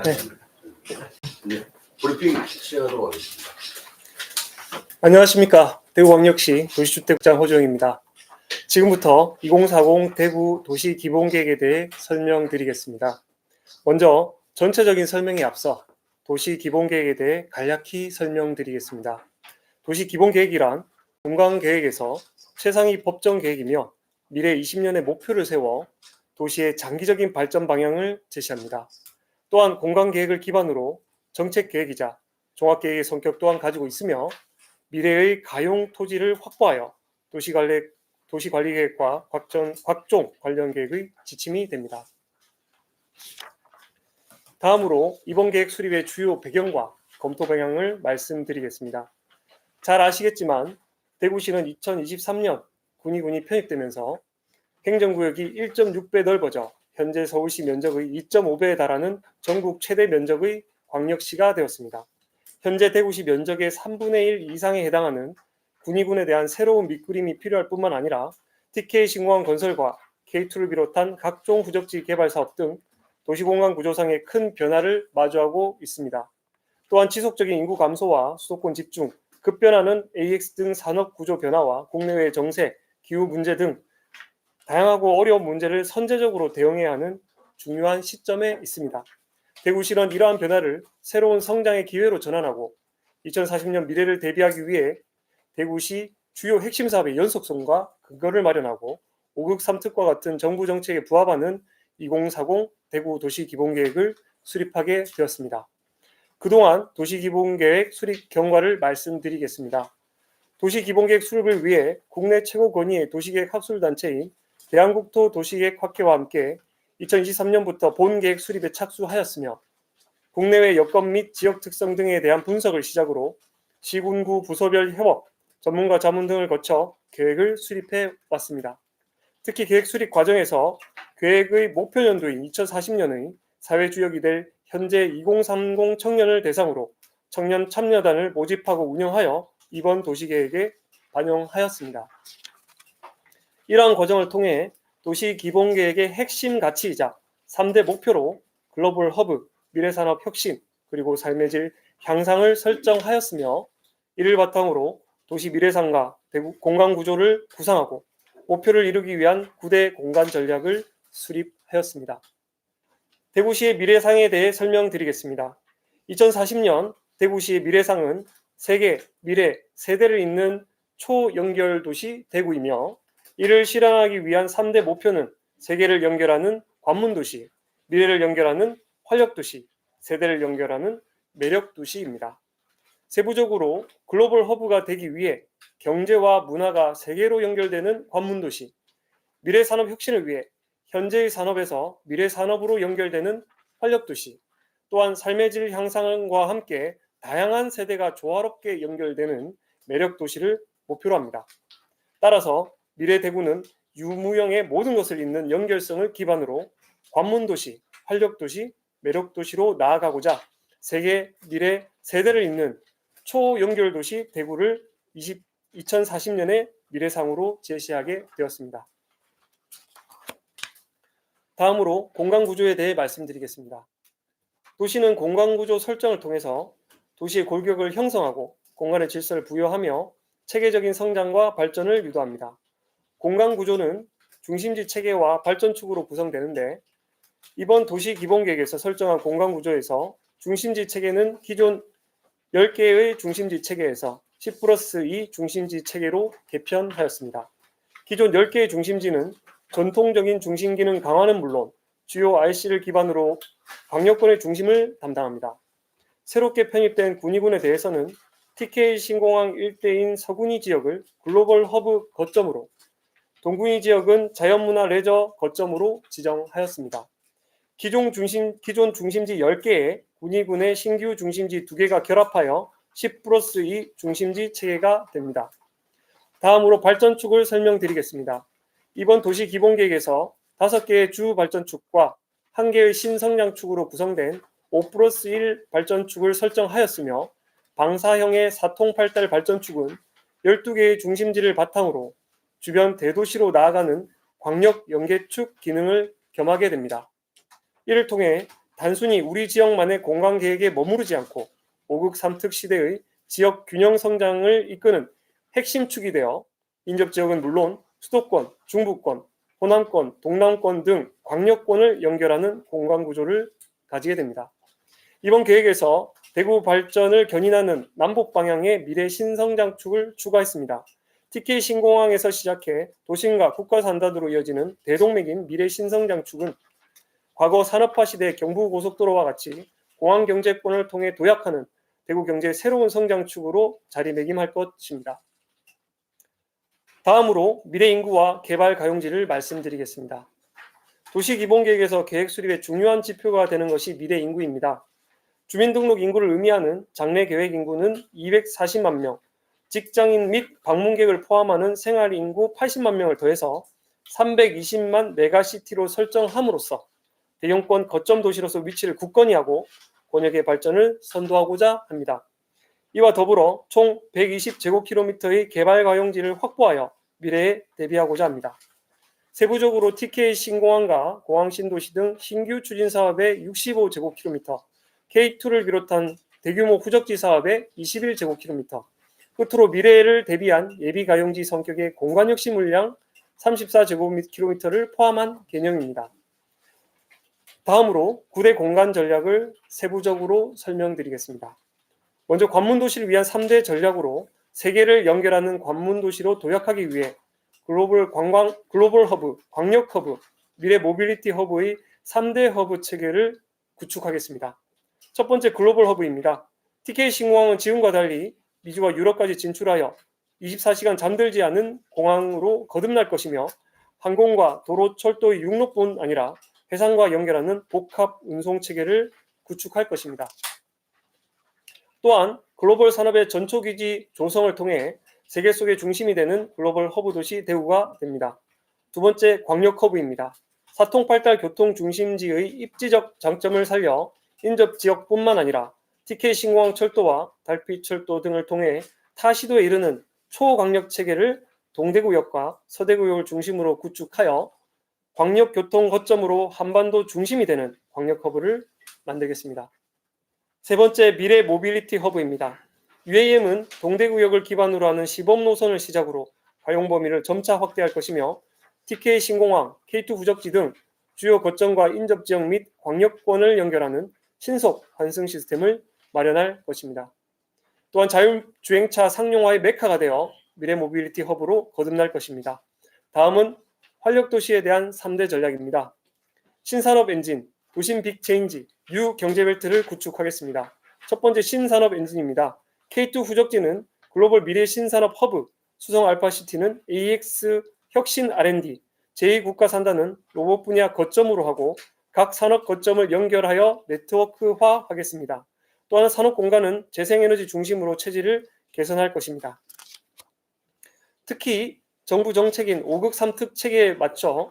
네. 네. 브리핑 시작하도록 하겠습니다. 안녕하십니까. 대구광역시 도시주택장 호정입니다. 지금부터 2040 대구 도시 기본계획에 대해 설명드리겠습니다. 먼저 전체적인 설명에 앞서 도시 기본계획에 대해 간략히 설명드리겠습니다. 도시 기본계획이란 공간계획에서 최상위 법정 계획이며 미래 20년의 목표를 세워 도시의 장기적인 발전 방향을 제시합니다. 또한 공간계획을 기반으로 정책계획이자 종합계획의 성격 또한 가지고 있으며 미래의 가용 토지를 확보하여 도시관리, 도시관리계획과 각종, 각종 관련 계획의 지침이 됩니다. 다음으로 이번 계획 수립의 주요 배경과 검토 방향을 말씀드리겠습니다. 잘 아시겠지만 대구시는 2023년 군의군이 편입되면서 행정구역이 1.6배 넓어져 현재 서울시 면적의 2.5배에 달하는 전국 최대 면적의 광역시가 되었습니다. 현재 대구시 면적의 3분의 1 이상에 해당하는 군의군에 대한 새로운 밑그림이 필요할 뿐만 아니라 TK 신공항 건설과 K2를 비롯한 각종 후적지 개발 사업 등 도시공간 구조상의 큰 변화를 마주하고 있습니다. 또한 지속적인 인구 감소와 수도권 집중, 급변하는 AX 등 산업 구조 변화와 국내외 정세, 기후 문제 등 다양하고 어려운 문제를 선제적으로 대응해야 하는 중요한 시점에 있습니다. 대구시는 이러한 변화를 새로운 성장의 기회로 전환하고 2040년 미래를 대비하기 위해 대구시 주요 핵심 사업의 연속성과 근거를 마련하고 5극 3특과 같은 정부 정책에 부합하는 2040 대구 도시 기본계획을 수립하게 되었습니다. 그동안 도시 기본계획 수립 경과를 말씀드리겠습니다. 도시 기본계획 수립을 위해 국내 최고 권위의 도시계획 학술단체인 대한국토 도시계획 학회와 함께 2023년부터 본 계획 수립에 착수하였으며 국내외 여건 및 지역 특성 등에 대한 분석을 시작으로 시군구 부서별 협업, 전문가 자문 등을 거쳐 계획을 수립해 왔습니다. 특히 계획 수립 과정에서 계획의 목표 연도인 2040년의 사회 주역이 될 현재 2030 청년을 대상으로 청년 참여단을 모집하고 운영하여 이번 도시계획에 반영하였습니다. 이러한 과정을 통해 도시 기본 계획의 핵심 가치이자 3대 목표로 글로벌 허브, 미래산업 혁신, 그리고 삶의 질 향상을 설정하였으며 이를 바탕으로 도시 미래상과 공간 구조를 구상하고 목표를 이루기 위한 9대 공간 전략을 수립하였습니다. 대구시의 미래상에 대해 설명드리겠습니다. 2040년 대구시의 미래상은 세계 미래 세대를 잇는 초연결 도시 대구이며 이를 실현하기 위한 3대 목표는 세계를 연결하는 관문 도시, 미래를 연결하는 활력 도시, 세대를 연결하는 매력 도시입니다. 세부적으로 글로벌 허브가 되기 위해 경제와 문화가 세계로 연결되는 관문 도시, 미래 산업 혁신을 위해 현재의 산업에서 미래 산업으로 연결되는 활력 도시, 또한 삶의 질 향상과 함께 다양한 세대가 조화롭게 연결되는 매력 도시를 목표로 합니다. 따라서 미래 대구는 유무형의 모든 것을 잇는 연결성을 기반으로 관문 도시, 활력 도시, 매력 도시로 나아가고자 세계 미래 세대를 잇는 초연결 도시 대구를 20, 2040년의 미래상으로 제시하게 되었습니다. 다음으로 공간 구조에 대해 말씀드리겠습니다. 도시는 공간 구조 설정을 통해서 도시의 골격을 형성하고 공간의 질서를 부여하며 체계적인 성장과 발전을 유도합니다. 공간 구조는 중심지 체계와 발전축으로 구성되는데 이번 도시 기본 계획에서 설정한 공간 구조에서 중심지 체계는 기존 10개의 중심지 체계에서 10 플러스 2 중심지 체계로 개편하였습니다. 기존 10개의 중심지는 전통적인 중심 기능 강화는 물론 주요 IC를 기반으로 광역권의 중심을 담당합니다. 새롭게 편입된 군의군에 대해서는 TK 신공항 일대인 서군이 지역을 글로벌 허브 거점으로 동군이 지역은 자연문화 레저 거점으로 지정하였습니다. 기존 중심 기존 중심지 10개에 군의군의 신규 중심지 2개가 결합하여 10 플러스 2 중심지 체계가 됩니다. 다음으로 발전축을 설명드리겠습니다. 이번 도시 기본계획에서 5개의 주 발전축과 1개의 신성장축으로 구성된 5 플러스 1 발전축을 설정하였으며 방사형의 4통 8달 발전축은 12개의 중심지를 바탕으로 주변 대도시로 나아가는 광역 연계축 기능을 겸하게 됩니다. 이를 통해 단순히 우리 지역만의 공간 계획에 머무르지 않고 5극 3특 시대의 지역 균형 성장을 이끄는 핵심 축이 되어 인접 지역은 물론 수도권, 중부권, 호남권, 동남권 등 광역권을 연결하는 공간 구조를 가지게 됩니다. 이번 계획에서 대구 발전을 견인하는 남북 방향의 미래 신성장축을 추가했습니다. TK 신공항에서 시작해 도심과 국가 산단으로 이어지는 대동맥인 미래 신성장축은 과거 산업화 시대 경부고속도로와 같이 공항 경제권을 통해 도약하는 대구 경제의 새로운 성장축으로 자리매김할 것입니다. 다음으로 미래 인구와 개발 가용지를 말씀드리겠습니다. 도시 기본 계획에서 계획 수립의 중요한 지표가 되는 것이 미래 인구입니다. 주민등록 인구를 의미하는 장래 계획 인구는 240만 명, 직장인 및 방문객을 포함하는 생활 인구 80만 명을 더해서 320만 메가시티로 설정함으로써 대형권 거점 도시로서 위치를 굳건히 하고 권역의 발전을 선도하고자 합니다. 이와 더불어 총 120제곱킬로미터의 개발 가용지를 확보하여 미래에 대비하고자 합니다. 세부적으로 TK 신공항과 공항 신도시 등 신규 추진 사업의 65제곱킬로미터, K2를 비롯한 대규모 후적지 사업의 21제곱킬로미터, 끝으로 미래를 대비한 예비 가용지 성격의 공간 혁신 물량 34제곱킬로미터를 포함한 개념입니다. 다음으로 구대 공간 전략을 세부적으로 설명드리겠습니다. 먼저 관문 도시를 위한 3대 전략으로 세계를 연결하는 관문 도시로 도약하기 위해 글로벌 관광 글로벌 허브, 광역 허브, 미래 모빌리티 허브의 3대 허브 체계를 구축하겠습니다. 첫 번째 글로벌 허브입니다. TK 신공항은 지금과 달리 미주와 유럽까지 진출하여 24시간 잠들지 않은 공항으로 거듭날 것이며 항공과 도로, 철도의 육로뿐 아니라 해상과 연결하는 복합 운송 체계를 구축할 것입니다. 또한 글로벌 산업의 전초기지 조성을 통해 세계 속의 중심이 되는 글로벌 허브 도시 대구가 됩니다. 두 번째 광역 허브입니다. 사통팔달 교통 중심지의 입지적 장점을 살려 인접 지역뿐만 아니라 TK 신공항 철도와 달빛 철도 등을 통해 타 시도에 이르는 초광역 체계를 동대구역과 서대구역을 중심으로 구축하여 광역 교통 거점으로 한반도 중심이 되는 광역 허브를 만들겠습니다. 세 번째 미래 모빌리티 허브입니다. UAM은 동대구역을 기반으로 하는 시범 노선을 시작으로 활용 범위를 점차 확대할 것이며 TK 신공항, K2 후적지 등 주요 거점과 인접 지역 및 광역권을 연결하는 신속 환승 시스템을 마련할 것입니다. 또한 자율주행차 상용화의 메카가 되어 미래 모빌리티 허브로 거듭날 것입니다. 다음은 활력 도시에 대한 3대 전략입니다. 신산업 엔진, 도심 빅체인지, 뉴 경제벨트를 구축하겠습니다. 첫 번째 신산업 엔진입니다. K2 후적지는 글로벌 미래 신산업 허브, 수성 알파시티는 AX 혁신 R&D, 제2국가 산다는 로봇 분야 거점으로 하고 각 산업 거점을 연결하여 네트워크화 하겠습니다. 또한 산업 공간은 재생에너지 중심으로 체질을 개선할 것입니다. 특히 정부 정책인 5극 3특 체계에 맞춰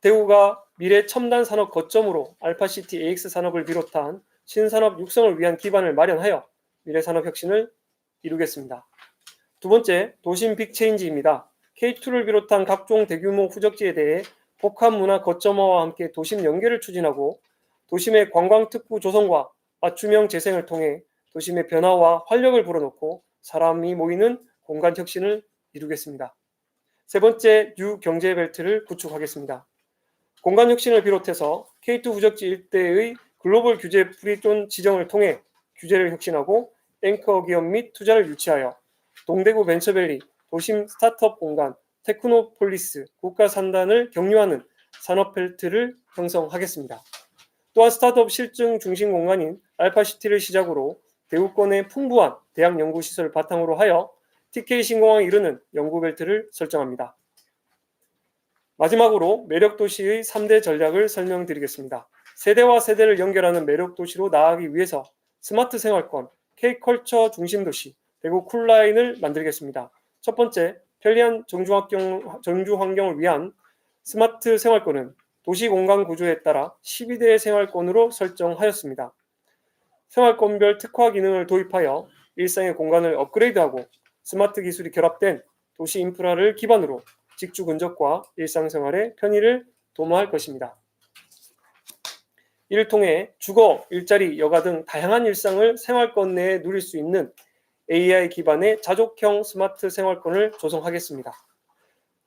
대구가 미래 첨단 산업 거점으로 알파시티 AX 산업을 비롯한 신산업 육성을 위한 기반을 마련하여 미래 산업 혁신을 이루겠습니다. 두 번째, 도심 빅체인지입니다. K2를 비롯한 각종 대규모 후적지에 대해 복합 문화 거점화와 함께 도심 연계를 추진하고 도심의 관광 특구 조성과 맞춤형 재생을 통해 도심의 변화와 활력을 불어넣고 사람이 모이는 공간 혁신을 이루겠습니다. 세 번째, 뉴 경제 벨트를 구축하겠습니다. 공간 혁신을 비롯해서 K2 후적지 일대의 글로벌 규제 프리존 지정을 통해 규제를 혁신하고 앵커 기업 및 투자를 유치하여 동대구 벤처밸리, 도심 스타트업 공간, 테크노폴리스, 국가 산단을 격려하는 산업 벨트를 형성하겠습니다. 또한 스타트업 실증 중심 공간인 알파시티를 시작으로 대구권의 풍부한 대학 연구 시설을 바탕으로 하여 TK 신공항에 이르는 연구 벨트를 설정합니다. 마지막으로 매력 도시의 3대 전략을 설명드리겠습니다. 세대와 세대를 연결하는 매력 도시로 나아가기 위해서 스마트 생활권, K컬처 중심 도시, 대구 쿨라인을 만들겠습니다. 첫 번째, 편리한 정주 환경, 정주 환경을 위한 스마트 생활권은 도시 공간 구조에 따라 12대 생활권으로 설정하였습니다. 생활권별 특화 기능을 도입하여 일상의 공간을 업그레이드하고 스마트 기술이 결합된 도시 인프라를 기반으로 직주 근접과 일상생활의 편의를 도모할 것입니다. 이를 통해 주거, 일자리, 여가 등 다양한 일상을 생활권 내에 누릴 수 있는 AI 기반의 자족형 스마트 생활권을 조성하겠습니다.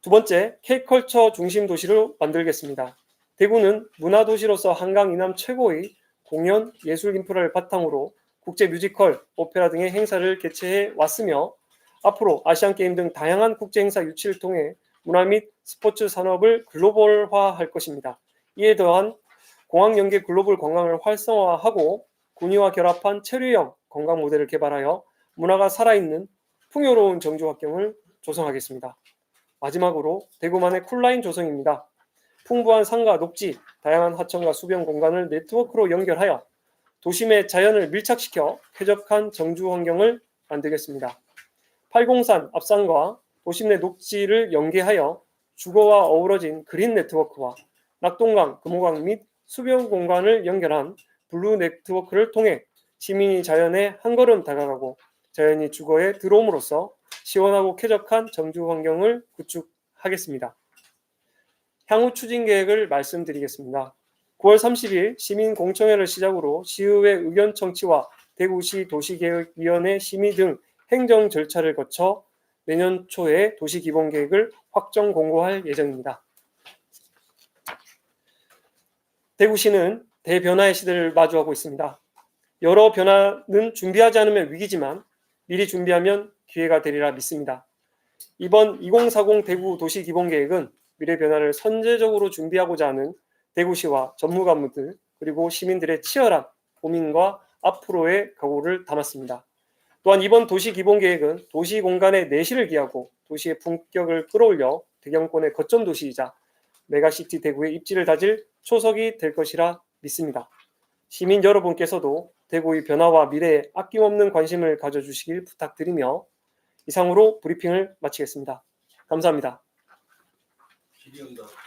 두 번째, K컬처 중심 도시를 만들겠습니다. 대구는 문화도시로서 한강 이남 최고의 공연, 예술 인프라를 바탕으로 국제 뮤지컬, 오페라 등의 행사를 개최해 왔으며 앞으로 아시안 게임 등 다양한 국제 행사 유치를 통해 문화 및 스포츠 산업을 글로벌화할 것입니다. 이에 더한 공항 연계 글로벌 관광을 활성화하고 군위와 결합한 체류형 관광 모델을 개발하여 문화가 살아있는 풍요로운 정주 환경을 조성하겠습니다. 마지막으로 대구만의 쿨라인 조성입니다. 풍부한 산과 녹지, 다양한 하천과 수변 공간을 네트워크로 연결하여 도심의 자연을 밀착시켜 쾌적한 정주 환경을 만들겠습니다. 팔공산 앞산과 도심 내 녹지를 연계하여 주거와 어우러진 그린 네트워크와 낙동강, 금호강 및 수변 공간을 연결한 블루 네트워크를 통해 시민이 자연에 한 걸음 다가가고 자연이 주거에 들어옴으로써 시원하고 쾌적한 정주 환경을 구축하겠습니다. 향후 추진 계획을 말씀드리겠습니다. 9월 30일 시민 공청회를 시작으로 시의회 의견 청취와 대구시 도시계획위원회 심의 등 행정 절차를 거쳐 내년 초에 도시 기본 계획을 확정 공고할 예정입니다. 대구시는 대변화의 시대를 마주하고 있습니다. 여러 변화는 준비하지 않으면 위기지만 미리 준비하면 기회가 되리라 믿습니다. 이번 2040 대구 도시 기본 계획은 미래 변화를 선제적으로 준비하고자 하는 대구시와 전무관무들 그리고 시민들의 치열한 고민과 앞으로의 각오를 담았습니다. 또한 이번 도시 기본 계획은 도시 공간의 내실을 기하고 도시의 품격을 끌어올려 대경권의 거점 도시이자 메가시티 대구의 입지를 다질 초석이 될 것이라 믿습니다. 시민 여러분께서도 대구의 변화와 미래에 아낌없는 관심을 가져주시길 부탁드리며 이상으로 브리핑을 마치겠습니다. 감사합니다. 기대한다.